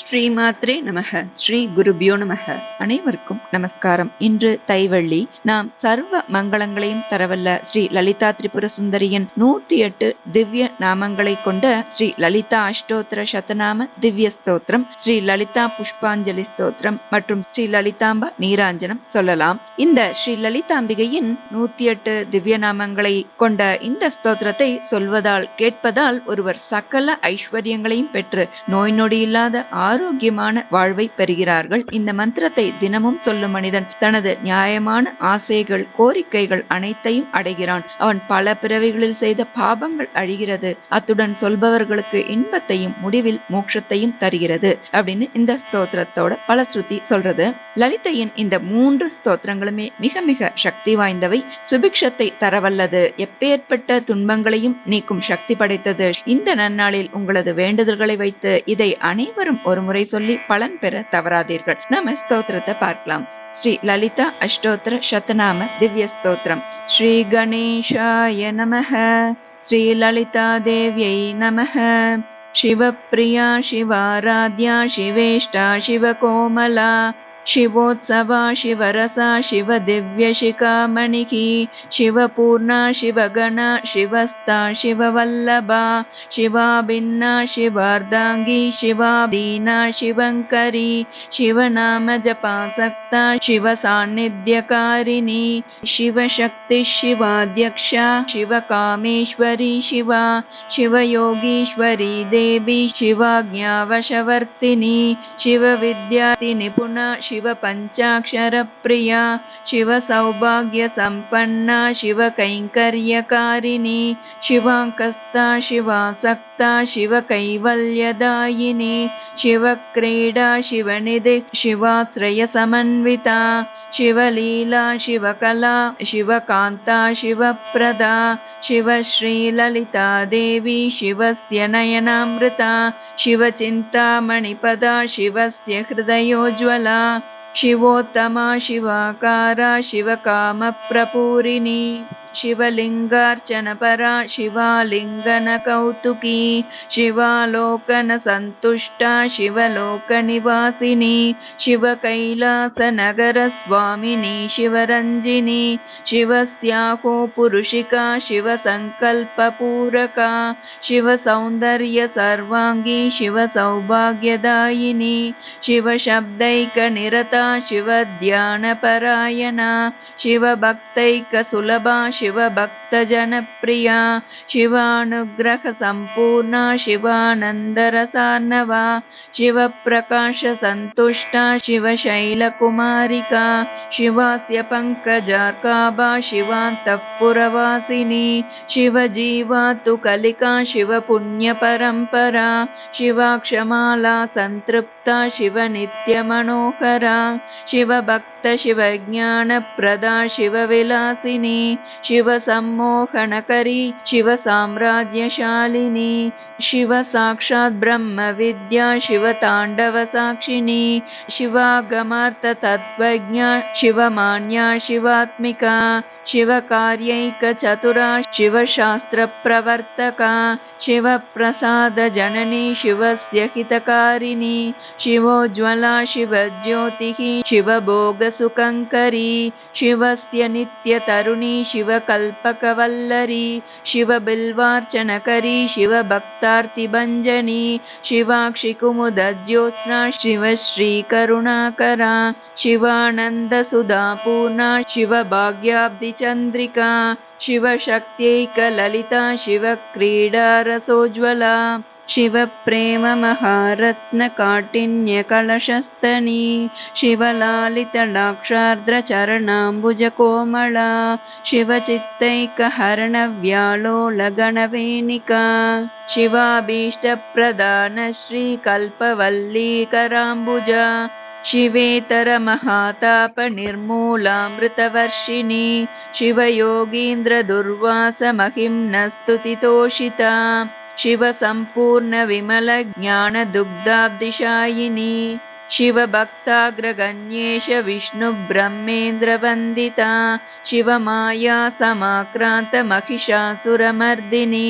ஸ்ரீமாத்ரே நமக. ஸ்ரீ குருபியோ நமக. அனைவருக்கும் நமஸ்காரம். இன்று தைவள்ளி நாம் சர்வ மங்களங்களையும் தரவல்ல ஸ்ரீ லலிதா திரிபுர சுந்தரியின் நூத்தி எட்டு திவ்ய நாமங்களை கொண்ட ஸ்ரீ லலிதா அஷ்டோத்திர சதநாம திவ்ய ஸ்தோத்திரம் ஸ்ரீ லலிதா புஷ்பாஞ்சலி ஸ்தோத்திரம் மற்றும் ஸ்ரீ லலிதாம்ப நீராஞ்சனம் சொல்லலாம். இந்த ஸ்ரீ லலிதாம்பிகையின் நூத்தி எட்டு திவ்ய நாமங்களை கொண்ட இந்த ஸ்தோத்திரத்தை சொல்வதால் கேட்பதால் ஒருவர் சகல ஐஸ்வர்யங்களையும் பெற்று நோய் நொடி இல்லாத ஆரோக்கியமான வாழ்வை பெறுகிறார்கள். இந்த மந்திரத்தை தினமும் சொல்லும் மனிதன் தனது நியாயமான ஆசைகள் கோரிக்கைகள் அனைத்தையும் அடைகிறான். அவன் பல பிறவிகளில் செய்த பாபங்கள் அழிகிறது. அத்துடன் சொல்பவர்களுக்கு இன்பத்தையும் முடிவில் மோட்சத்தையும் தருகிறது அப்படின்னு இந்த ஸ்தோத்திரத்தோட பலஸ்ருதி சொல்றது. லலிதையின் இந்த மூன்று ஸ்தோத்திரங்களுமே மிக மிக சக்தி வாய்ந்தவை. சுபிக்ஷத்தை தரவல்லது. எப்பேற்பட்ட துன்பங்களையும் நீக்கும் சக்தி படைத்தது. இந்த நன்னாளில் உங்களது வேண்டுதல்களை வைத்து இதை அனைவரும் ஒரு முறை சொல்லி பலன் பெற தவறாதீர்கள் நாம ஸ்தோத்திரத்தை பார்க்கலாம் ஸ்ரீ லலிதா அஷ்டோத்திர சதநாம திவ்ய ஸ்தோத்திரம் ஸ்ரீ கணேஷாய நமக ஸ்ரீ லலிதா தேவியை நமக शिवप्रिया शिवाराध्या शिवेष्टा शिवकोमला शिवोत्सवा शिवरसा शिवदिव्यशिखामणिः शिवपूर्णा शिवगणा शिवस्ता शिववल्लभा शिवाभिन्ना शिवार्धाङ्गी शिवादीना शिवङ्करी शिवनामजपासक्ता शिवसान्निध्यकारिणी शिवशक्तिः शिवाध्यक्षा शिवकामेश्वरी शिवा शिवयोगीश्वरी देवी शिवाज्ञावशवर्तिनी शिवविद्यातिनिपुणा शिवपञ्चाक्षरप्रिया शिवसौभाग्यसम्पन्ना शिवकैङ्कर्यकारिणी शिवाङ्कस्ता शिवासक्ता शिवकैवल्यदायिनी शिवक्रीडा शिवनिधि शिवाश्रयसमन्विता शिवलीला शिवकला शिवकान्ता शिवप्रदा शिवश्रीललिता देवी शिवस्य नयनामृता शिवचिन्तामणिपदा शिवस्य हृदयोज्ज्वला शिवोत्तमा शिवाकारा शिवकामप्रपूरिणी शिवलिङ्गार्चनपरा शिवालिङ्गनकौतुकी शिवालोकनसन्तुष्टा शिवलोकनिवासिनी शिवकैलासनगरस्वामिनी शिवरञ्जिनी शिवस्याहो पुरुषिका शिवसङ्कल्पपूरका शिवसौन्दर्यसर्वाङ्गी शिवसौभाग्यदायिनी शिवशब्दैकनिरता शिवध्यानपरायणा शिवभक्तैकसुलभा शिवभक्तजनप्रिया शिवानुग्रहसम्पूर्णा शिवानन्दरसार्णवा शिवप्रकाशसन्तुष्टा शिवशैलकुमारिका शिवास्य पङ्कजार्काभा शिवान्तः पुरवासिनी शिवजीवा तु कलिका शिवपुण्यपरम्परा शिवाक्षमाला सन्तृप्ता शिवनित्यमनोहरा शिवभक्तशिवज्ञानप्रदा शिवविलासिनी शिवसम्मोहनकरी शिवसाम्राज्यशालिनी शिव साक्षात् ब्रह्मविद्या शिवताण्डवसाक्षिणी शिवागमार्थतत्त्वज्ञा शिवमान्या शिवात्मिका शिवकार्यैकचतुरा शिवशास्त्रप्रवर्तका शिवप्रसादजननी शिवस्य हितकारिणी शिवोज्ज्वला शिवज्योतिः शिवभोगसुकङ्करी शिवस्य नित्यतरुणी शिवकल्पकवल्लरी शिवबिल्वार्चनकरी शिवभक्तार्तिभञ्जनी शिवाक्षिकुमुदज्योत्स्ना शिवश्रीकरुणाकरा शिवानन्दसुधापूर्णा शिवभाग्याब्धिचन्द्रिका शिवशक्त्यैकललिता शिवक्रीडारसोज्ज्वला शिवप्रेममहारत्नकाठिन्यकलशस्तनी शिवलालितडाक्षार्द्रचरणाम्बुजकोमला शिवचित्तैकहरणव्यालोलगणवेणिका शिवाभीष्टप्रदानश्रीकल्पवल्लीकराम्बुजा शिवेतरमहातापनिर्मूलामृतवर्षिणी शिवयोगीन्द्रदुर्वासमहिम्नस्तुतितोषिता शिवसम्पूर्णविमलज्ञानदुग्धाब्धिशायिनी शिवभक्ताग्रगण्येश विष्णुब्रह्मेन्द्रवन्दिता शिवमाया समाक्रान्तमहिषासुरमर्दिनी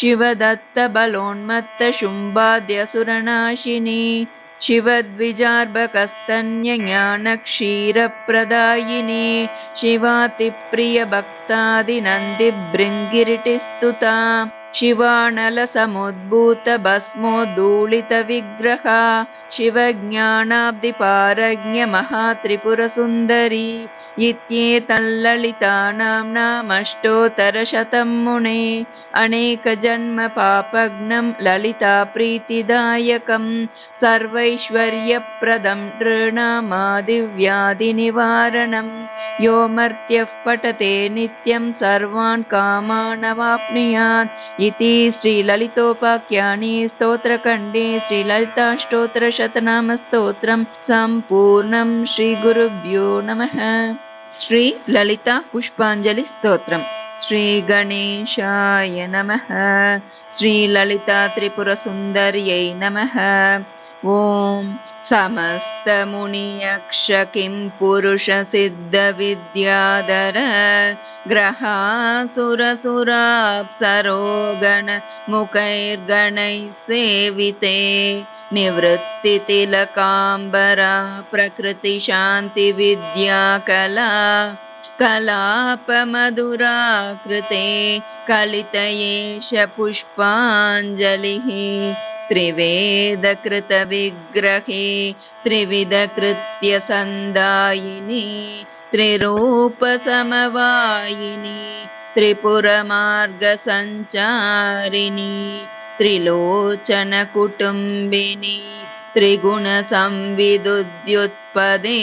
शिवदत्तबलोन्मत्तशुम्भाद्यसुरनाशिनी शिवद्विजार्भकस्तन्यज्ञानक्षीरप्रदायिनी शिवातिप्रियभक्तादिनन्दिभृङ्गिरिटिस्तुता शिवानलसमुद्भूतभस्मोद्धूलितविग्रहा शिवज्ञानाब्धिपारज्ञमहात्रिपुरसुन्दरी इत्येतल्ललितानाम्नामष्टोत्तरशतं मुने अनेकजन्मपापघ्नं ललिता प्रीतिदायकं सर्वैश्वर्यप्रदं नृणामादिव्याधिनिवारणं यो मर्त्यः पठते नित्यं सर्वान् कामानवाप्नुयात् इति श्रीललितोपाख्याने स्तोत्रखण्डे श्रीललिताष्टोत्तरशतनामस्तोत्रं सम्पूर्णं श्रीगुरुभ्यो नमः। श्रीललिता पुष्पाञ्जलिस्तोत्रम् श्रीगणेशाय नमः। श्रीललिता त्रिपुरसुन्दर्यै नमः ॐ समस्तमुनियक्ष किं पुरुषसिद्धविद्याधर ग्रहासुरसुराप्सरोगणमुखैर्गणैः सेविते निवृत्तितिलकाम्बरा प्रकृतिशान्तिविद्याकला कलापमधुराकृते कलितयेष पुष्पाञ्जलिः त्रिवेदकृतविग्रहे त्रिविधकृत्यसन्दायिनी त्रिरूपसमवायिनी त्रिपुरमार्गसञ्चारिणी त्रिलोचनकुटुम्बिनी त्रिगुणसंविदुद्युत्पदे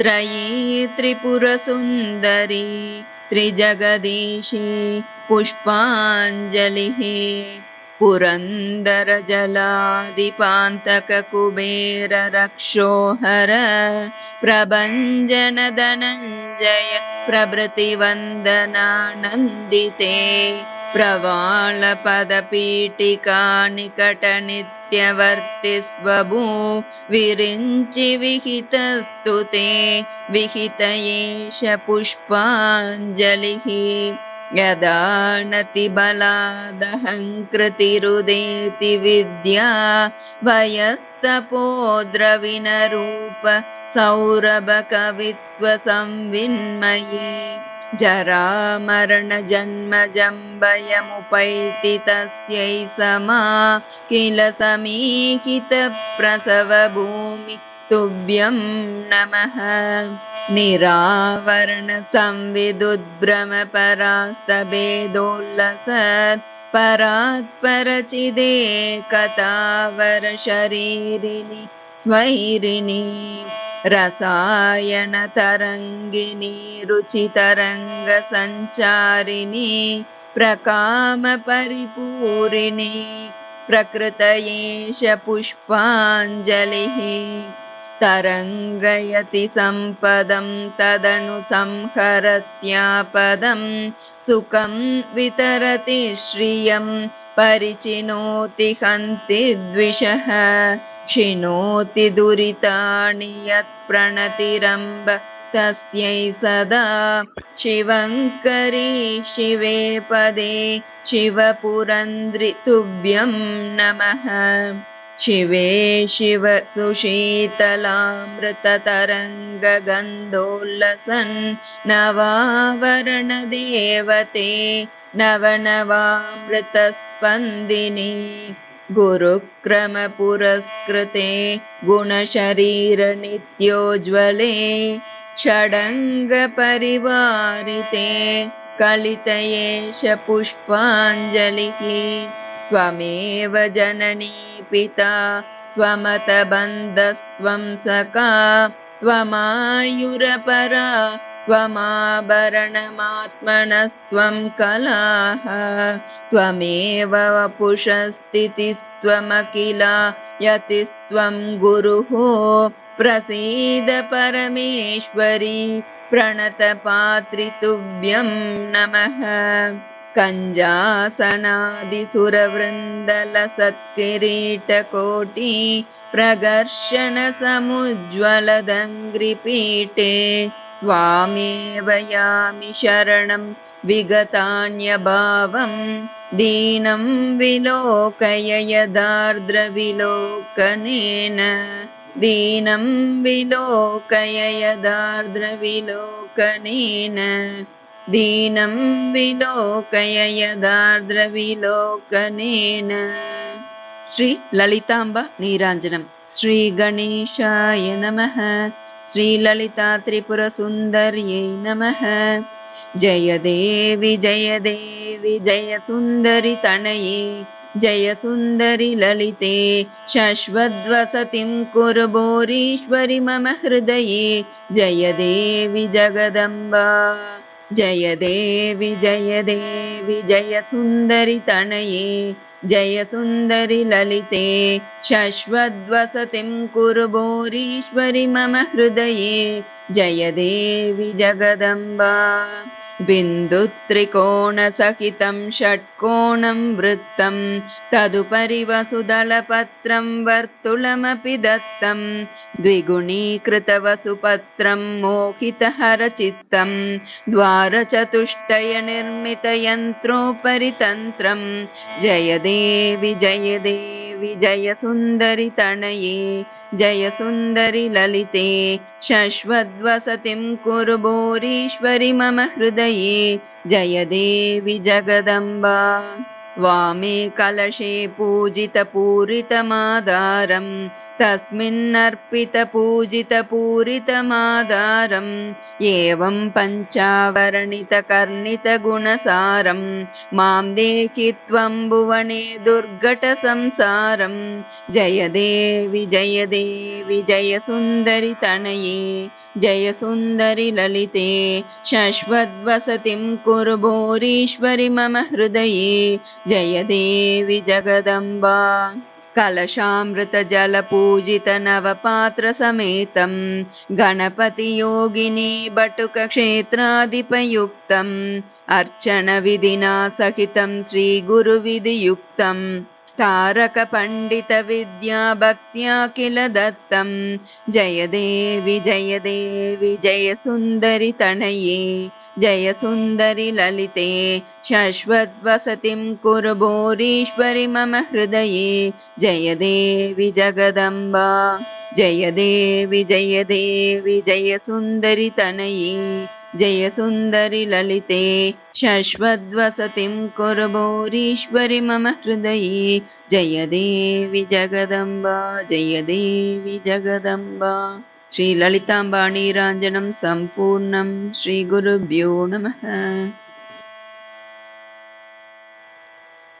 त्रयी त्रिपुरसुन्दरी त्रिजगदीशी पुष्पाञ्जलिः पुरन्दरजलादिपान्तककुबेररक्षोहर प्रभञ्जनधनञ्जय प्रभृतिवन्दनानन्दिते प्रवालपदपीठिकानिकटनित्यवर्तिस्वभू विरिञ्चि विहितस्तु ते विहित एष पुष्पाञ्जलिः यदा नतिबलादहङ्कृतिरुदेति विद्या भयस्तपोद्रविनरूप सौरभकवित्वसंविन्मयी जरामरणजन्मजम्बयमुपैति तस्यै समा किल समीहितप्रसवभूमि तुभ्यं नमः। निरावरणसंविदुद्भ्रमपरास्तभेदोल्लसत् परात्परचिदे कथावरशरीरिणि स्वैरिणी रसायनतरङ्गिनी रुचितरङ्गसञ्चारिणी प्रकामपरिपूरिणी प्रकृतयेष पुष्पाञ्जलिः तरङ्गयति सम्पदं तदनु संहरत्यापदं सुखं वितरति श्रियं परिचिनोति हन्ति द्विषः क्षिणोति दुरितानि यत्प्रणतिरम्ब तस्यै सदा। शिवङ्करी शिवे पदे शिवपुरन्द्रि तुभ्यं नमः शिवे शिव सुशीतलामृततरङ्गगन्धोल्लसन् नवावरणदेवते नवनवामृतस्पन्दिनी। गुरुक्रमपुरस्कृते गुणशरीरनित्योज्ज्वले षडङ्गपरिवारिते कलितयेष पुष्पाञ्जलिः त्वमेव जननी पिता त्वमतबन्धस्त्वं सखा त्वमायुरपरा त्वमाभरणमात्मनस्त्वं कलाः त्वमेव वपुषस्थितिस्त्वमखिला यतिस्त्वं गुरुः प्रसीद परमेश्वरी प्रणतपात्रितुभ्यं नमः कञ्जासनादिसुरवृन्दलसत्किरीटकोटि प्रगर्शनसमुज्ज्वलदङ्घ्रिपीठे त्वामेव यामि शरणं विगतान्यभावं दीनं विलोकय यदार्द्रविलोकनेन दीनं विलोकय यदार्द्रविलोकनेन दीनं विलोकय यदार्द्रविलोकनेन। श्रीललिताम्ब नीराञ्जनं। श्रीगणेशाय नमः। श्रीललितात्रिपुरसुन्दर्यै नमः। जय देवि जय देवि जय सुन्दरि तनये। जय सुन्दरि ललिते। शश्वद्वसतिं कुरु बोरीश्वरि मम हृदये। जय देवि जगदम्बा जय देवि जय देवि जय सुन्दरि तनये जय सुन्दरि ललिते शश्वद्वसतिं कुरु बोरीश्वरि मम हृदये जय देवि जगदम्बा बिन्दुत्रिकोणसहितं षट्कोणं वृत्तं तदुपरि वसुदलपत्रं वर्तुलमपि दत्तं द्विगुणीकृतवसुपत्रं मोहितहरचित्तं द्वारचतुष्टयनिर्मितयन्त्रोपरि तन्त्रं जय देवि जय देवि जय सुन्दरि तनये जय सुन्दरि ललिते शश्वद्वसतिं कुरु बोरीश्वरि मम हृदये जय देवि जगदम्बा वामे कलशे पूजितपूरितमादारं तस्मिन्नर्पितपूजितपूरितमादारम् एवं पञ्चावरणितकर्णितगुणसारं देहि त्वं भुवने दुर्घटसंसारं जय देवि जय देवि जय सुन्दरि तनये जय सुन्दरि ललिते शश्वद्वसतिं कुरु भोरीश्वरि मम हृदये जय देवि जगदम्बा। कलशामृतजलपूजितनवपात्रसमेतं। गणपतियोगिनी बटुकक्षेत्राधिपयुक्तम् अर्चनविधिना सहितं श्रीगुरुविधियुक्तम् तारकपण्डितविद्या भक्त्या किल दत्तं जय देवि जय देवि जय सुन्दरि तनये जय सुन्दरि ललिते शश्वद्वसतिं कुरु बोरीश्वरि मम हृदये। जय देवि जगदम्बा। जय देवि जय देवि जय सुन्दरि तनये जय सुन्दरि ललिते शश्वद्वसतिं कुरु बोरीश्वरि मम हृदये। जय देवि जगदम्बा जय देवि जगदम्बा श्रीललिताम्बा नीराञ्जनं सम्पूर्णं श्रीगुरुभ्यो नमः